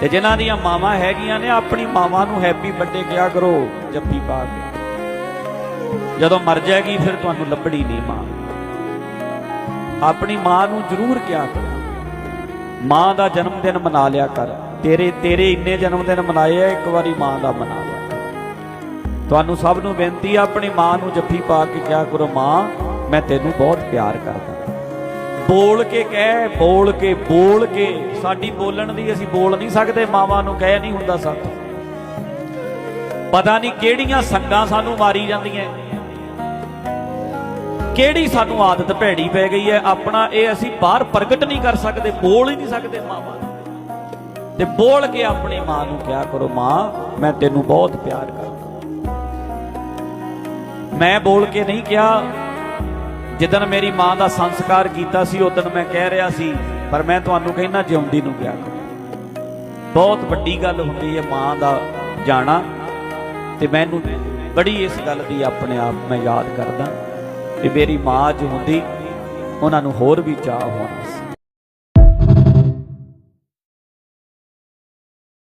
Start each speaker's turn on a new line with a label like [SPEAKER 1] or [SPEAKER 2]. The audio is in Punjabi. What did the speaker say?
[SPEAKER 1] ਤੇ ਜਿਨ੍ਹਾਂ ਦੀਆਂ ਮਾਵਾਂ ਹੈਗੀਆਂ ਨੇ, ਆਪਣੀ ਮਾਵਾਂ ਨੂੰ ਹੈਪੀ ਬਰਥਡੇ ਕਿਹਾ ਕਰੋ, ਜੱਫੀ ਪਾ ਕੇ। ਜਦੋਂ ਮਰ ਜਾਏਗੀ, ਫਿਰ ਤੁਹਾਨੂੰ ਲੱਭਣੀ ਨਹੀਂ ਮਾਂ। ਆਪਣੀ ਮਾਂ ਨੂੰ ਜ਼ਰੂਰ ਕਿਹਾ ਕਰੋ। ਮਾਂ ਦਾ ਜਨਮ ਦਿਨ ਮਨਾ ਲਿਆ ਕਰ। ਤੇਰੇ ਤੇਰੇ ਇੰਨੇ ਜਨਮ ਦਿਨ ਮਨਾਏ ਆ, ਇੱਕ ਵਾਰੀ ਮਾਂ ਦਾ ਮਨਾ ਲਿਆ ਤੁਹਾਨੂੰ ਸਭ ਨੂੰ ਬੇਨਤੀ ਆ, ਆਪਣੀ ਮਾਂ ਨੂੰ ਜੱਫੀ ਪਾ ਕੇ ਕਿਹਾ ਕਰੋ, ਮਾਂ, ਮੈਂ ਤੈਨੂੰ ਬਹੁਤ ਪਿਆਰ ਕਰਦਾ। ਬੋਲ ਕੇ ਕਹਿ, ਬੋਲ ਕੇ ਬੋਲ ਕੇ। ਸਾਡੀ ਬੋਲਣ ਦੀ ਅਸੀਂ ਬੋਲ ਨਹੀਂ ਸਕਦੇ, ਮਾਵਾਂ ਨੂੰ ਕਹਿ ਨਹੀਂ ਹੁੰਦਾ ਸਾਥ ਪਤਾ ਨਹੀਂ ਕਿਹੜੀਆਂ ਸੰਗਾਂ ਸਾਨੂੰ ਮਾਰੀ ਜਾਂਦੀਆਂ। ਕਿਹੜੀ ਸਾਨੂੰ ਆਦਤ ਭੈੜੀ ਪੈ ਗਈ ਹੈ। ਆਪਣਾ ਇਹ ਅਸੀਂ ਬਾਹਰ ਪ੍ਰਗਟ ਨਹੀਂ ਕਰ ਸਕਦੇ, ਬੋਲ ਹੀ ਨਹੀਂ ਸਕਦੇ ਮਾਵਾਂ ਨੂੰ। ਤੇ ਬੋਲ ਕੇ ਆਪਣੀ ਮਾਂ ਨੂੰ ਕਿਹਾ ਕਰੋ, ਮਾਂ, ਮੈਂ ਤੈਨੂੰ ਬਹੁਤ ਪਿਆਰ ਕਰਦਾ। ਮੈਂ ਬੋਲ ਕੇ ਨਹੀਂ ਕਿਹਾ ਜਿੱਦਣ ਮੇਰੀ ਮਾਂ ਦਾ ਸੰਸਕਾਰ ਕੀਤਾ ਸੀ ਉਦੋਂ ਮੈਂ ਕਹਿ ਰਿਹਾ ਸੀ, ਪਰ ਮੈਂ ਤੁਹਾਨੂੰ ਕਹਿੰਦਾ, ਜਿਉਂਦੀ ਨੂੰ ਗਿਆ ਬਹੁਤ ਵੱਡੀ ਗੱਲ ਹੁੰਦੀ ਹੈ ਮਾਂ ਦਾ ਜਾਣਾ, ਤੇ ਮੈਨੂੰ ਬੜੀ ਇਸ ਗੱਲ ਦੀ ਆਪਣੇ ਆਪ ਮੈਂ ਯਾਦ ਕਰਦਾ ਕਿ ਮੇਰੀ ਮਾਂ ਅੱਜ ਹੁੰਦੀ, ਉਹਨਾਂ ਨੂੰ ਹੋਰ ਵੀ ਚਾਹ ਹੋਣਾ ਸੀ।